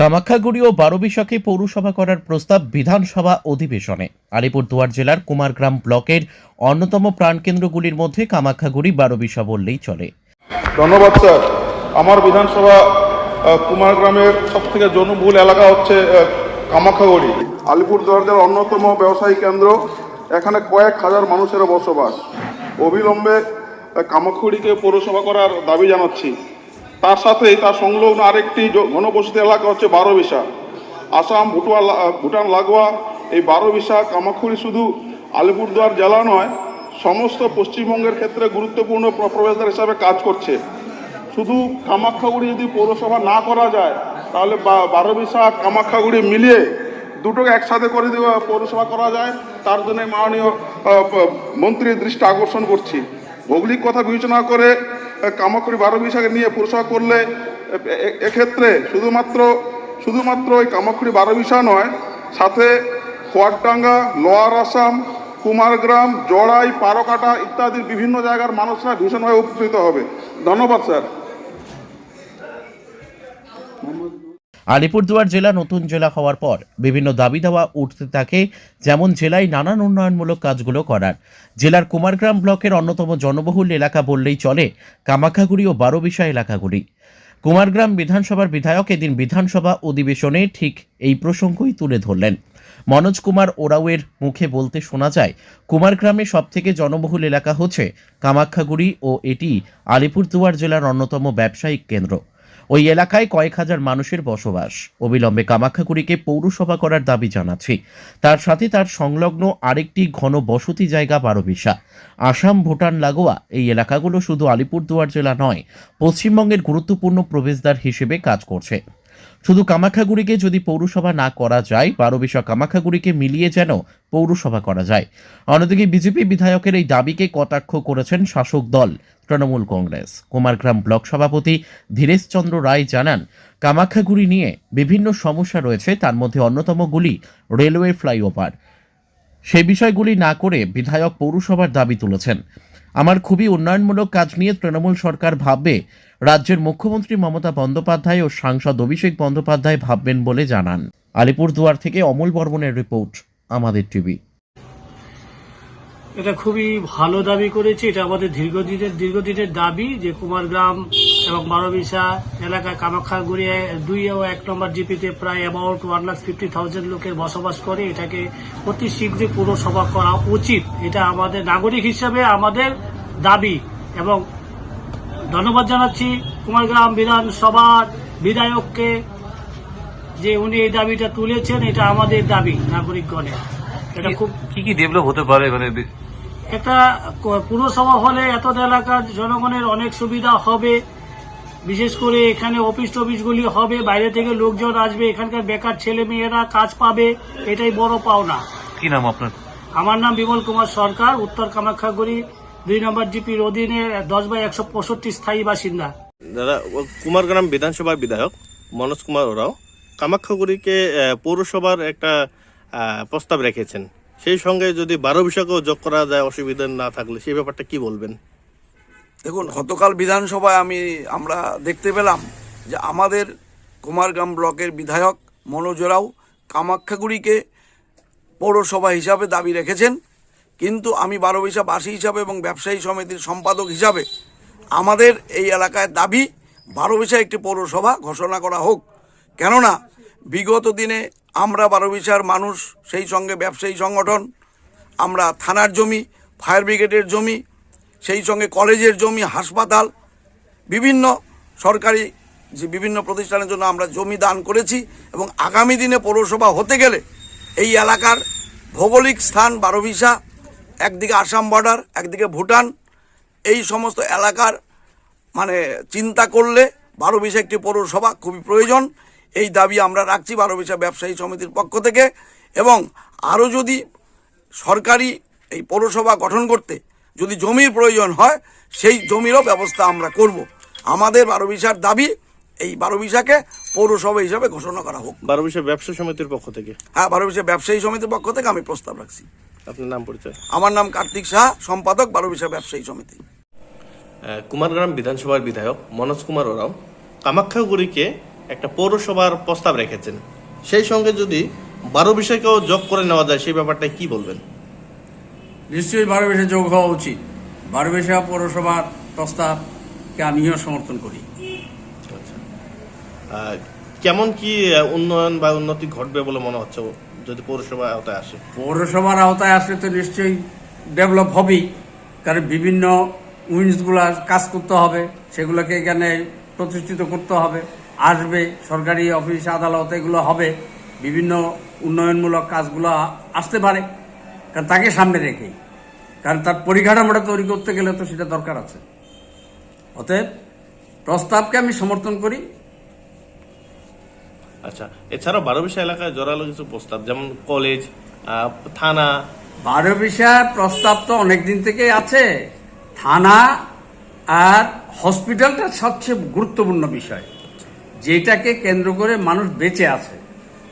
কামাখ্যাগুড়ি ও বারোবিশাকে পৌরসভা করার প্রস্তাব বিধানসভা অধিবেশনে। আলিপুরদুয়ার জেলার কুমারগ্রাম ব্লকের অন্যতম প্রাণকেন্দ্রগুলির মধ্যে কামাখ্যাগুড়ি বারোবিশা বললেই চলে। ধন্যবাদ স্যার। আমার বিধানসভা কুমারগ্রামের সব থেকে জনবহুল এলাকা হচ্ছে কামাখ্যাগড়ি। আলিপুরদুয়ারদের অন্যতম ব্যবসায়ী কেন্দ্র এখানে কয়েক হাজার মানুষের বসবাস। অবিলম্বে কামাখ্যাগুড়িকে পৌরসভা করার দাবি জানাচ্ছি। তার সাথেই তার সংলগ্ন আরেকটি ঘনবসতি এলাকা হচ্ছে বারো বারোবিশা। আসাম, ভুটান ভুটান, লাগোয়া, এই বারো বারোবিশা কামাখ্যাগুড়ি শুধু আলিপুরদুয়ার জেলা নয়, সমস্ত পশ্চিমবঙ্গের ক্ষেত্রে গুরুত্বপূর্ণ প্র- প্রবেশদ্বার হিসাবে কাজ করছে। শুধু কামাখ্যাগুড়ি যদি পৌরসভা না করা যায়, তাহলে বা- বারোবিশা, কামাখ্যাগুড়ি মিলিয়ে দুটোকে একসাথে করে দেওয়া পৌরসভা করা যায়। তার জন্য মাননীয় মন্ত্রীর দৃষ্টি আকর্ষণ করছি। ভৌগোলিক কথা বিবেচনা করে আহ, বারো বিশাকে নিয়ে প্রসার করলে এক্ষেত্রে শুধুমাত্র শুধুমাত্র ওই কামাকুড়ি বারো বিশা নয় সাথে খোয়ারডাঙ্গা লোয়ার আসাম কুমারগ্রাম জড়াই পারকাটা ইত্যাদি বিভিন্ন জায়গার মানুষরা ভীষণভাবে উপকৃত হবে। ধন্যবাদ স্যার। আলিপুরদুয়ার জেলা নতুন জেলা হওয়ার পর বিভিন্ন দাবি দাওয়া উঠতে থাকে, যেমন জেলায় নানান উন্নয়নমূলক কাজগুলো করার। জেলার কুমারগ্রাম ব্লকের অন্যতম জনবহুল এলাকা বললেই চলে কামাখ্যাগুড়ি ও বারোবিশা এলাকাগুলি। কুমারগ্রাম বিধানসভার বিধায়ক এদিন বিধানসভা অধিবেশনে ঠিক এই প্রসঙ্গই তুলে ধরলেন। মনোজ কুমার ওরাওয়ের মুখে বলতে শোনা যায়, কুমারগ্রামে সবথেকে জনবহুল এলাকা হচ্ছে কামাখ্যাগুড়ি ও এটি আলিপুরদুয়ার জেলার অন্যতম ব্যবসায়িক কেন্দ্র। ওই এলাকায় কয়েক হাজার মানুষের বসবাস। অবিলম্বে কামাখ্যাগুড়িকে পৌরসভা করার দাবি জানাচ্ছি। তার সাথে তার সংলগ্ন আরেকটি ঘন বসতি জায়গা বারোবিশা। আসাম, ভুটান, লাগোয়া এই এলাকাগুলো শুধু আলিপুরদুয়ার জেলা নয়, পশ্চিমবঙ্গের গুরুত্বপূর্ণ প্রবেশদ্বার হিসেবে কাজ করছে। শুধু কামাখ্যাগুড়িকে যদি পৌরসভা না করা যায়, বারো বারোবিশা কামাখ্যাগুড়িকে মিলিয়ে যেন পৌরসভা করা যায়। অন্যদিকে বিজেপি বিধায়কের এই দাবিকে কটাক্ষ করেছেন শাসক দল, তৃণমূল কংগ্রেস। কুমারগ্রাম ব্লক সভাপতি ধীরেশচন্দ্র রায় জানান, কামাখ্যাগুড়ি নিয়ে বিভিন্ন সমস্যা রয়েছে, তার মধ্যে অন্যতমগুলি রেলওয়ে ফ্লাইওভার। সে বিষয়গুলি না করে বিধায়ক পৌরসভার দাবি তুলেছেন। আমার খুবই উন্নয়নমূলক কাজ নিয়ে তৃণমূল সরকার ভাববে, রাজ্যের মুখ্যমন্ত্রী মমতা বন্দ্যোপাধ্যায় ও সাংসদ অভিষেক বন্দ্যোপাধ্যায় ভাববেন বলে জানান। আলিপুরদুয়ার থেকে অমল বর্মনের রিপোর্ট, আমাদের টিভি। এটা খুবই ভালো দাবি করেছে। এটা আমাদের দীর্ঘদিনের দীর্ঘদিনের দাবি যে কুমারগ্রাম এবং বারোবিশা এলাকায় কামাখ্যাগুড়িয়ে দুই ও এক নম্বর জিপিতে প্রায় about one lakh fifty thousand লোকের বসবাস করে। এটাকে অতি শীঘ্রই পৌরসভা করা উচিত। এটা আমাদের নাগরিক হিসাবে আমাদের দাবি এবং ধন্যবাদ জানাচ্ছি কুমারগ্রাম বিধানসভার বিধায়ককে যে উনি এই দাবিটা তুলেছেন এটা আমাদের দাবি নাগরিকগণের। এটা খুব কি কি ডেভেলপ হতে পারে? মানে একটা পুরসভা হলে এত এলাকার জনগণের অনেক সুবিধা হবে। বিশেষ করে এখানে অফিস টফিসগুলি হবে বাইরে থেকে লোকজন আসবে এখানকার বেকার ছেলে মেয়েরা কাজ পাবে এটাই বড় পাওনা। কি নাম আপনার? আমার নাম বিমল কুমার সরকার উত্তর কামাখ্যাগুড়ি দুই নম্বর জিপির অধীনে দশ বাই একশো পঁয়ষট্টি স্থায়ী বাসিন্দা। দাদা কুমারগ্রাম বিধানসভার বিধায়ক মনোজ কুমার ওরাও কামাখ্যাগুড়িকে পৌরসভার একটা প্রস্তাব রেখেছেন। সেই সঙ্গে যদি বারো বিষয়কেও যোগ করা যায় অসুবিধা না থাকলে, সেই ব্যাপারটা কি বলবেন? দেখুন, গতকাল বিধানসভায় আমি, আমরা দেখতে পেলাম যে আমাদের কুমারগ্রাম ব্লকের বিধায়ক মনোজ রাও কামাখ্যাগুড়িকে পৌরসভা হিসাবে দাবি রেখেছেন। কিন্তু আমি বারোবিশা বাসী হিসাবে এবং ব্যবসায়ী সমিতির সম্পাদক হিসাবে আমাদের এই এলাকায় দাবি বারোবিশা একটি পৌরসভা ঘোষণা করা হোক। কেননা, বিগত দিনে আমরা বারো বারোবিশার মানুষ, সেই সঙ্গে ব্যবসায়ী সংগঠন, আমরা থানার জমি, ফায়ার ব্রিগেডের জমি, সেই সঙ্গে কলেজের জমি, হাসপাতাল, বিভিন্ন সরকারি যে বিভিন্ন প্রতিষ্ঠানের জন্য আমরা জমি দান করেছি এবং আগামী দিনে পৌরসভা হতে গেলে এই এলাকার ভৌগোলিক স্থান বারোবিশা, একদিকে আসাম বর্ডার, একদিকে ভুটান, এই সমস্ত এলাকার মানে চিন্তা করলে বারোবিশা একটি পৌরসভা খুবই প্রয়োজন। এই দাবি আমরা রাখছি বারোবিশা ব্যবসায়ী সমিতির পক্ষ থেকে। এবং আরও যদি সরকারি এই পৌরসভা গঠন করতে যদি জমির প্রয়োজন হয় সেই জমিরও ব্যবস্থা আমরা করব। আমাদের বারোবিশার দাবি এই বারোবিশাকে পৌরসভা হিসাবে ঘোষণা করা হোক। বারো বিষয় ব্যবসা সমিতির পক্ষ থেকে? হ্যাঁ বারোবিশা ব্যবসায়ী সমিতির পক্ষ থেকে আমি প্রস্তাব রাখছি। আপনার নাম পরিচয়? আমার নাম কার্তিক সাহা সম্পাদক বারোবিশা ব্যবসায়ী সমিতি। কুমারগ্রাম বিধানসভার বিধায়ক মনোজ কুমার ওরাও। কামাখ্যাগুড়িকে একটা পৌরসভার প্রস্তাব রেখেছেন। সেই সঙ্গে যদি বারো বিষয়কেও যোগ করে নেওয়া যায় সেই ব্যাপারটা কি বলবেন? নিশ্চয়ই বারো বেশে যোগ হওয়া উচিত। বারো বেশা পৌরসভার প্রস্তাবকে আমিও সমর্থন করি। কেমন কি উন্নয়ন বা উন্নতি ঘটবে বলে মনে হচ্ছে যদি পৌরসভা আওতায় আসে? পৌরসভার আওতায় আসলে তো নিশ্চয়ই ডেভেলপ হবেই কারণ বিভিন্ন উইন্সগুলো কাজ করতে হবে সেগুলোকে এখানে প্রতিষ্ঠিত করতে হবে। আসবে সরকারি অফিস আদালত এগুলো হবে। বিভিন্ন উন্নয়নমূলক কাজগুলো আসতে পারে। কারণ তাকে সামনে রেখেই। কারণ তার পরিকাঠামোটা তৈরি করতে গেলে তো সেটা দরকার আছে। অতএব প্রস্তাবকে আমি সমর্থন করি। আচ্ছা এছাড়াও বারো বিষয় এলাকায় জোরালো কিছু প্রস্তাব যেমন কলেজ থানা। বারো বিষয়ের প্রস্তাব তো অনেক দিন থেকেই আছে। থানা আর হসপিটালটা সবচেয়ে গুরুত্বপূর্ণ বিষয়। যেটাকে কেন্দ্র করে মানুষ বেঁচে আছে।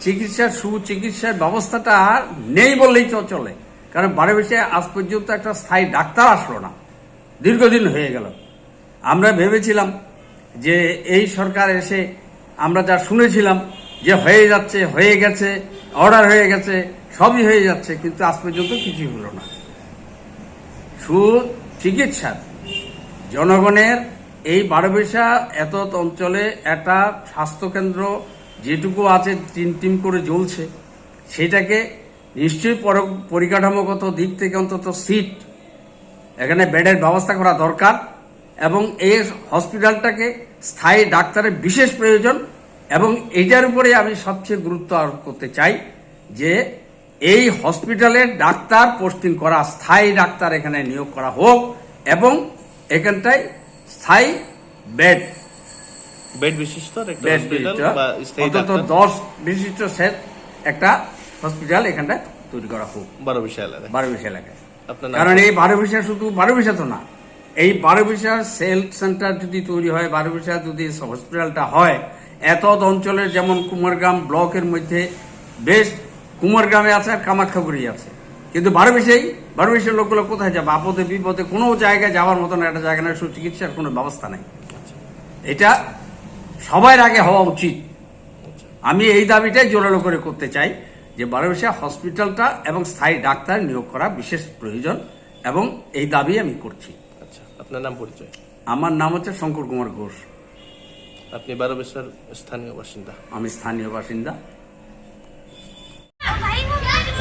চিকিৎসার সুচিকিৎসার ব্যবস্থাটা আর নেই বললেই চলে। কারণ বারো বিষয়ে আজ পর্যন্ত একটা স্থায়ী ডাক্তার আসলো না। দীর্ঘদিন হয়ে গেল। আমরা ভেবেছিলাম যে এই সরকার এসে আমরা যা শুনেছিলাম যে হয়ে যাচ্ছে, হয়ে গেছে, অর্ডার হয়ে গেছে, সবই হয়ে যাচ্ছে, কিন্তু আজ পর্যন্ত কিছুই হলো না। সুচিকিৎসার জনগণের এই বারোবেশা এত অঞ্চলে একটা স্বাস্থ্যকেন্দ্র যেটুকু আছে, তিন টিম করে জ্বলছে, সেটাকে নিশ্চয়ই পর- পরিকাঠামোগত দিক থেকে অন্তত সিট, এখানে বেডের ব্যবস্থা করা দরকার এবং এই হসপিটালটাকে স্থায়ী ডাক্তারের বিশেষ প্রয়োজন এবং এইটার উপরে আমি সবচেয়ে গুরুত্ব আরোপ করতে চাই যে এই হসপিটালের ডাক্তার পোস্টিং করা, স্থায়ী ডাক্তার এখানে নিয়োগ করা হোক এবং এখানটায় বেড। বেড বিশিষ্ট একটা বেড হসপিটাল অন্তত দশ বিশিষ্ট সেট একটা হসপিটাল এখানটায় তৈরি করা হোক। বারো বিষয় এলাকায়। বারো বিশ এলাকায়। কারণ এই বারো বিশা শুধু বারো বিশা তো না। এই বারো বিশার সেলফ সেন্টার যদি তৈরি হয় বারো বিশা যদি হসপিটালটা হয় এত অঞ্চলের যেমন কুমারগ্রাম ব্লকের মধ্যে বেশ কুমারগ্রামে আছে আর কামাখ্যাগুড়ি আছে। কিন্তু বারো বিশেই বারো বিশের লোকগুলো কোথায় যাবে? আপদে বিপদে কোনো জায়গায় যাওয়ার মতন একটা জায়গা নেই সুচিকিৎসার কোনো ব্যবস্থা নেই। এটা সবার আগে হওয়া উচিত। আমি এই দাবিটাই জোরালো করে করতে চাই যে বারোবিশা হসপিটালটা এবং স্থায়ী ডাক্তার নিয়োগ করা বিশেষ প্রয়োজন এবং এই দাবি আমি করছি। আচ্ছা আপনার নাম পরিচয়? আমার নাম হচ্ছে শঙ্কর কুমার ঘোষ। আপনি বারো বিষয়ের স্থানীয় বাসিন্দা? আমি স্থানীয় বাসিন্দা।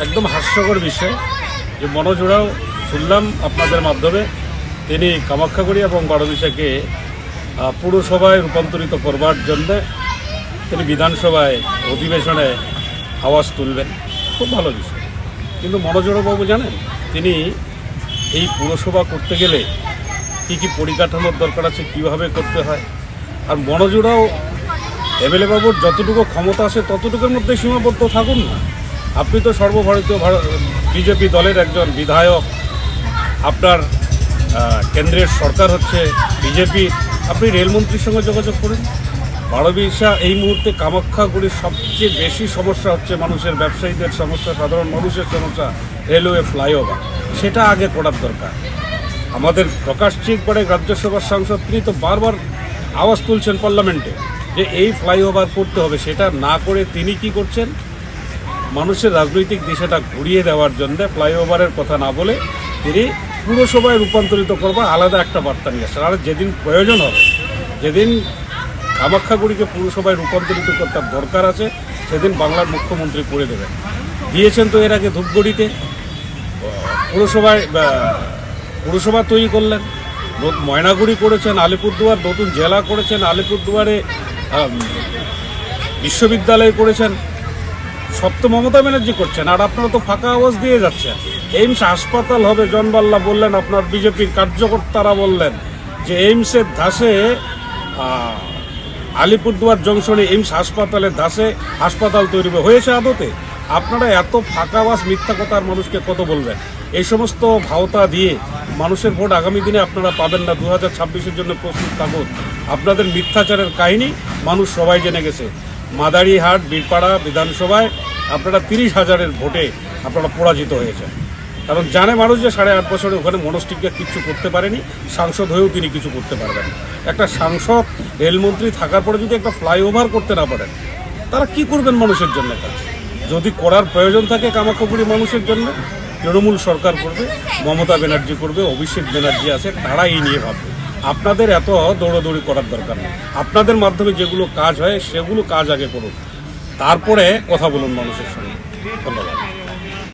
একদম হাস্যকর বিষয় যে মনোজোড়াও শুনলাম আপনাদের মাধ্যমে, তিনি কামাখ্যাগুড়ি এবং বারোবিশাকে পুরসভায় রূপান্তরিত করবার জন্য তিনি বিধানসভায় অধিবেশনে আওয়াজ তুলবেন। খুব ভালো বিষয়। কিন্তু মনোজোড়াবাবু জানেন, তিনি এই পুরসভা করতে গেলে কী কী পরিকাঠামোর দরকার আছে, কীভাবে করতে হয়? আর মনোজোড়াও এমএলএ বাবুর যতটুকু ক্ষমতা আছে, ততটুকুর মধ্যে সীমাবদ্ধ থাকুন না। আপনি তো সর্বভারতীয় বিজেপি দলের একজন বিধায়ক। আপনার কেন্দ্রের সরকার হচ্ছে বিজেপি। আপনি রেলমন্ত্রীর সঙ্গে যোগাযোগ করুন? বারবিশা এই মুহূর্তে কামাখ্যাগুলির সবচেয়ে বেশি সমস্যা হচ্ছে মানুষের ব্যবসায়ীদের সমস্যা, সাধারণ মানুষের সমস্যা রেলওয়ে ফ্লাইওভার সেটা আগে করার দরকার। আমাদের প্রকাশ চিকবাড়ে রাজ্যসভার সাংসদ, তিনি তো বারবার আওয়াজ তুলছেন পার্লামেন্টে যে এই ফ্লাইওভার করতে হবে, সেটা না করে তিনি কি করছেন? মানুষের রাজনৈতিক দিশাটা ঘুরিয়ে দেওয়ার জন্য ফ্লাইওভারের কথা না বলে তিনি পুরসভায় রূপান্তরিত করবার আলাদা একটা বার্তা নিয়ে আসছেন। আর যেদিন প্রয়োজন হবে, যেদিন কামাখ্যাগুড়িকে পুরসভায় রূপান্তরিত করতে দরকার আছে, সেদিন বাংলার মুখ্যমন্ত্রী করে দেবেন। দিয়েছেন তো এর আগে ধূপগুড়িতে। পুরসভায় পুরসভা তৈরি করলেন। ময়নাগুড়ি করেছেন, আলিপুরদুয়ার নতুন জেলা করেছেন, আলিপুরদুয়ারে বিশ্ববিদ্যালয় করেছেন। সব তো মমতা ব্যানার্জি করছেন, আর আপনারা তো ফাঁকা আওয়াজ দিয়ে যাচ্ছেন। এইমস হাসপাতাল হবে জনবাল্লা বললেন, আপনার বিজেপির কার্যকর্তারা বললেন যে এইমসের ধাসে আলিপুরদুয়ার জংশনে এইমস হাসপাতালের ধাসে হাসপাতাল তৈরি। হয়েছে আদতে? আপনারা এত ফাঁকা আওয়াজ, মিথ্যা কথার মানুষকে কত বলবেন? এই সমস্ত ভাওতা দিয়ে মানুষের ভোট আগামী দিনে আপনারা পাবেন না। দু হাজার জন্য প্রস্তুত থাকুন। আপনাদের মিথ্যাচারের কাহিনী মানুষ সবাই জেনে গেছে। মাদারিহাট, বীরপাড়া বিধানসভায় আপনারা তিরিশ হাজারের ভোটে আপনারা পরাজিত হয়েছেন। কারণ জানে মানুষ যে সাড়ে আট বছরে ওখানে মনস্টিককে কিচ্ছু করতে পারেনি, সাংসদ হয়েও তিনি কিছু করতে পারবেন একটা সাংসদ, রেলমন্ত্রী থাকার পরে যদি একটা ফ্লাইওভার করতে না পারেন, তারা কি করবেন মানুষের জন্য কাজ? যদি করার প্রয়োজন থাকে কামাখ্যাপুরি মানুষের জন্য, তৃণমূল সরকার করবে, মমতা ব্যানার্জি করবে, অভিষেক ব্যানার্জি আছে তারা এই নিয়ে ভাববে। আপনাদের এত দৌড়াদৌড়ি করার দরকার নেই। আপনাদের মাধ্যমে যেগুলো কাজ হয়, সেগুলো কাজ আগে করুন। তারপরে কথা বলুন মানুষের সঙ্গে। ধন্যবাদ।